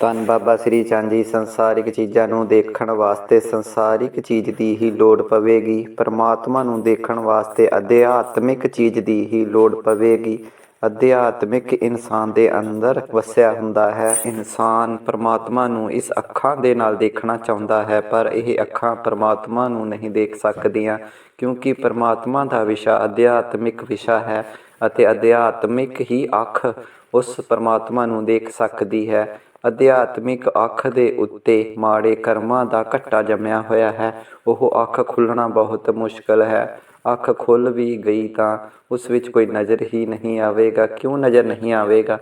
ਧੰਨ ਬਾਬਾ ਸ੍ਰੀ ਚੰਦ ਜੀ, ਸੰਸਾਰਿਕ ਚੀਜ਼ਾਂ ਨੂੰ ਦੇਖਣ ਵਾਸਤੇ ਸੰਸਾਰਿਕ ਚੀਜ਼ ਦੀ ਹੀ ਲੋੜ ਪਵੇਗੀ, ਪਰਮਾਤਮਾ ਨੂੰ ਦੇਖਣ ਵਾਸਤੇ ਅਧਿਆਤਮਿਕ ਚੀਜ਼ ਦੀ ਹੀ ਲੋੜ ਪਵੇਗੀ। ਅਧਿਆਤਮਿਕ ਇਨਸਾਨ ਦੇ ਅੰਦਰ ਵਸਿਆ ਹੁੰਦਾ ਹੈ। ਇਨਸਾਨ ਪਰਮਾਤਮਾ ਨੂੰ ਇਸ ਅੱਖਾਂ ਦੇ ਨਾਲ ਦੇਖਣਾ ਚਾਹੁੰਦਾ ਹੈ, ਪਰ ਇਹ ਅੱਖਾਂ ਪਰਮਾਤਮਾ ਨੂੰ ਨਹੀਂ ਦੇਖ ਸਕਦੀਆਂ, ਕਿਉਂਕਿ ਪਰਮਾਤਮਾ ਦਾ ਵਿਸ਼ਾ ਅਧਿਆਤਮਿਕ ਵਿਸ਼ਾ ਹੈ ਅਤੇ ਅਧਿਆਤਮਿਕ ਹੀ ਅੱਖ ਉਸ ਪਰਮਾਤਮਾ ਨੂੰ ਦੇਖ ਸਕਦੀ ਹੈ। ਅਧਿਆਤਮਿਕ ਅੱਖ ਦੇ ਉੱਤੇ ਮਾੜੇ ਕਰਮਾਂ ਦਾ ਘੱਟਾ ਜੰਮਿਆ ਹੋਇਆ ਹੈ। ਉਹ ਅੱਖ ਖੁੱਲਣਾ ਬਹੁਤ ਮੁਸ਼ਕਲ ਹੈ। ਅੱਖ ਖੁੱਲ ਵੀ ਗਈ ਤਾਂ ਉਸ ਵਿੱਚ ਕੋਈ ਨਜ਼ਰ ਹੀ ਨਹੀਂ ਆਵੇਗਾ। ਕਿਉਂ ਨਜ਼ਰ ਨਹੀਂ ਆਵੇਗਾ?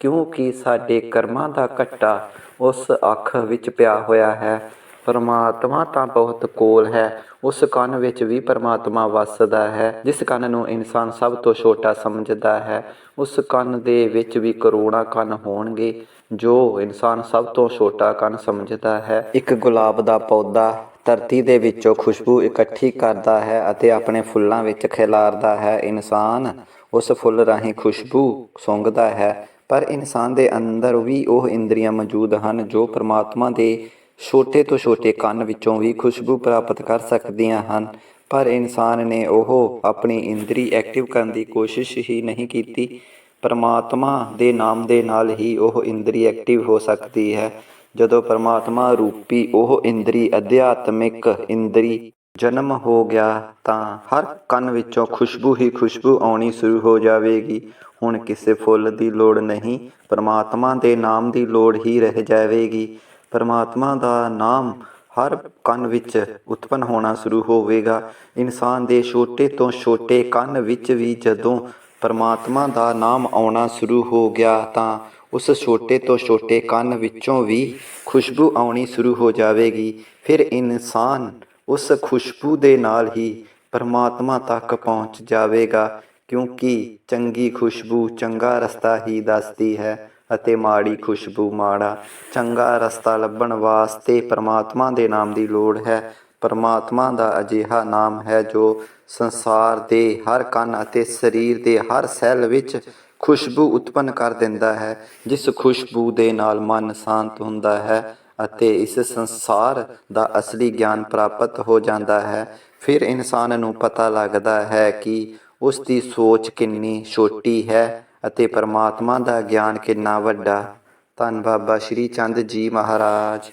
ਕਿਉਂਕਿ ਸਾਡੇ ਕਰਮਾਂ ਦਾ ਘੱਟਾ ਉਸ ਅੱਖ ਵਿੱਚ ਪਿਆ ਹੋਇਆ ਹੈ। ਪਰਮਾਤਮਾ ਤਾਂ ਬਹੁਤ ਕੋਲ ਹੈ। ਉਸ ਕੰਨ ਵਿੱਚ ਵੀ ਪਰਮਾਤਮਾ ਵੱਸਦਾ ਹੈ, ਜਿਸ ਕੰਨ ਨੂੰ ਇਨਸਾਨ ਸਭ ਤੋਂ ਛੋਟਾ ਸਮਝਦਾ ਹੈ। ਉਸ ਕੰਨ ਦੇ ਵਿੱਚ ਵੀ ਕਰੋੜਾਂ ਕੰਨ ਹੋਣਗੇ। ਜੋ ਇਨਸਾਨ ਸਭ ਤੋਂ ਛੋਟਾ ਕੰਨ ਸਮਝਦਾ ਹੈ, ਇੱਕ ਗੁਲਾਬ ਦਾ ਪੌਦਾ ਧਰਤੀ ਦੇ ਵਿੱਚੋਂ ਖੁਸ਼ਬੂ ਇਕੱਠੀ ਕਰਦਾ ਹੈ ਅਤੇ ਆਪਣੇ ਫੁੱਲਾਂ ਵਿੱਚ ਖਿਲਾਰਦਾ ਹੈ। ਇਨਸਾਨ ਉਸ ਫੁੱਲ ਰਾਹੀਂ ਖੁਸ਼ਬੂ ਸੁੰਘਦਾ ਹੈ, ਪਰ ਇਨਸਾਨ ਦੇ ਅੰਦਰ ਵੀ ਉਹ ਇੰਦਰੀਆਂ ਮੌਜੂਦ ਹਨ ਜੋ ਪ੍ਰਮਾਤਮਾ ਦੇ ਛੋਟੇ ਤੋਂ ਛੋਟੇ ਕੰਨ ਵਿੱਚੋਂ ਵੀ ਖੁਸ਼ਬੂ ਪ੍ਰਾਪਤ ਕਰ ਸਕਦੀਆਂ ਹਨ। ਪਰ ਇਨਸਾਨ ਨੇ ਉਹ ਆਪਣੀ ਇੰਦਰੀ ਐਕਟਿਵ ਕਰਨ ਦੀ ਕੋਸ਼ਿਸ਼ ਹੀ ਨਹੀਂ ਕੀਤੀ। ਪਰਮਾਤਮਾ ਦੇ ਨਾਮ ਦੇ ਨਾਲ ਹੀ ਉਹ ਇੰਦਰੀ ਐਕਟਿਵ ਹੋ ਸਕਦੀ ਹੈ। ਜਦੋਂ ਪਰਮਾਤਮਾ ਰੂਪੀ ਉਹ ਇੰਦਰੀ ਅਧਿਆਤਮਿਕ ਇੰਦਰੀ ਜਨਮ ਹੋ ਗਿਆ ਤਾਂ ਹਰ ਕੰਨ ਵਿੱਚੋਂ ਖੁਸ਼ਬੂ ਹੀ ਖੁਸ਼ਬੂ ਆਉਣੀ ਸ਼ੁਰੂ ਹੋ ਜਾਵੇਗੀ। ਹੁਣ ਕਿਸੇ ਫੁੱਲ ਦੀ ਲੋੜ ਨਹੀਂ, ਪਰਮਾਤਮਾ ਦੇ ਨਾਮ ਦੀ ਲੋੜ ਹੀ ਰਹਿ ਜਾਵੇਗੀ। ਪਰਮਾਤਮਾ ਦਾ ਨਾਮ ਹਰ ਕੰਨ ਵਿੱਚ ਉਤਪਨ ਹੋਣਾ ਸ਼ੁਰੂ ਹੋਵੇਗਾ। ਇਨਸਾਨ ਦੇ ਛੋਟੇ ਤੋਂ ਛੋਟੇ ਕੰਨ ਵਿੱਚ ਵੀ ਜਦੋਂ ਪਰਮਾਤਮਾ ਦਾ ਨਾਮ ਆਉਣਾ ਸ਼ੁਰੂ ਹੋ ਗਿਆ ਤਾਂ ਉਸ ਛੋਟੇ ਤੋਂ ਛੋਟੇ ਕੰਨ ਵਿੱਚੋਂ ਵੀ ਖੁਸ਼ਬੂ ਆਉਣੀ ਸ਼ੁਰੂ ਹੋ ਜਾਵੇਗੀ। ਫਿਰ ਇਨਸਾਨ ਉਸ ਖੁਸ਼ਬੂ ਦੇ ਨਾਲ ਹੀ ਪਰਮਾਤਮਾ ਤੱਕ ਪਹੁੰਚ ਜਾਵੇਗਾ, ਕਿਉਂਕਿ ਚੰਗੀ ਖੁਸ਼ਬੂ ਚੰਗਾ ਰਸਤਾ ਹੀ ਦੱਸਦੀ ਹੈ ਅਤੇ ਮਾੜੀ ਖੁਸ਼ਬੂ ਮਾੜਾ ਚੰਗਾ ਰਸਤਾ ਲੱਭਣ ਵਾਸਤੇ ਪਰਮਾਤਮਾ ਦੇ ਨਾਮ ਦੀ ਲੋੜ ਹੈ। ਪਰਮਾਤਮਾ ਦਾ ਅਜਿਹਾ ਨਾਮ ਹੈ ਜੋ ਸੰਸਾਰ ਦੇ ਹਰ ਕਣ ਅਤੇ ਸਰੀਰ ਦੇ ਹਰ ਸੈੱਲ ਵਿੱਚ ਖੁਸ਼ਬੂ ਉਤਪੰਨ ਕਰ ਦਿੰਦਾ ਹੈ, ਜਿਸ ਖੁਸ਼ਬੂ ਦੇ ਨਾਲ ਮਨ ਸ਼ਾਂਤ ਹੁੰਦਾ ਹੈ ਅਤੇ ਇਸ ਸੰਸਾਰ ਦਾ ਅਸਲੀ ਗਿਆਨ ਪ੍ਰਾਪਤ ਹੋ ਜਾਂਦਾ ਹੈ। ਫਿਰ ਇਨਸਾਨ ਨੂੰ ਪਤਾ ਲੱਗਦਾ ਹੈ ਕਿ ਉਸ ਦੀ ਸੋਚ ਕਿੰਨੀ ਛੋਟੀ ਹੈ ਅਤੇ ਪਰਮਾਤਮਾ ਦਾ ਗਿਆਨ ਕਿੰਨਾ ਵੱਡਾ। ਧੰਨ ਬਾਬਾ ਸ਼੍ਰੀ ਚੰਦ ਜੀ ਮਹਾਰਾਜ।